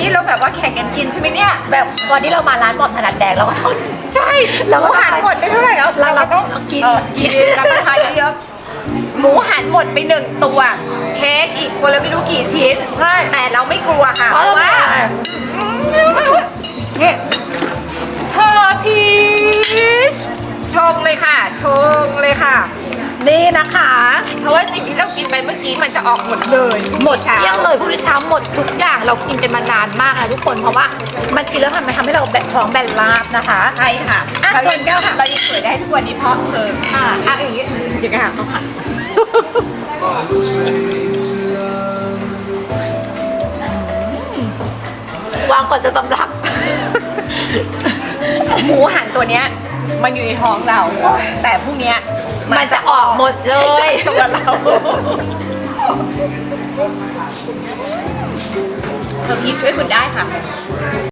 นี่เราแบบว่าแข่งกันกินใช่ไหมเนี่ย แบบวันที่เรามาร้านบอมถนัดแดกเราก็ชอบใช่เราก็หมูหันหมดไปเท่าไหร่แล้วเราก็ต้องกินเออกินรับประทานเยอะๆหมูหันหมดไปหนึ่งตัว เค้กอีกคนละไม่รู้กี่ชิ้นใช่ แต่เราไม่กลัวค่ะเพราะเราว่าเนี่ยเธอพีชชงเลยค่ะ ชงเลยค่ะ นี่นะคะ กินไปเมื่อกี้มันจะออกหมดเลยหมดเช้าเที่ยงเลยพรุ่งนี้เช้าหมดทุกอย่างเรากินกันมานานมากนะทุกคนเพราะว่ามันกินแล้วทำมันทำให้เราแบนท้องแบนราบนะคะใช่ค่ะอะเราส่วนแก้วค่ะเรายังสวยได้ทุกวันนี้เพราะเธออะอะอย่างนี้อย่างนี้ค่ะต้องหันวางก่อนจะสำลักหมูหันตัวเนี้ยมันอยู่ในท้องเรา แต่พรุ่งเนี้ย มันจะออกหมดเลยตัวเราเธอพีชช่วยคุณได้ค่ะ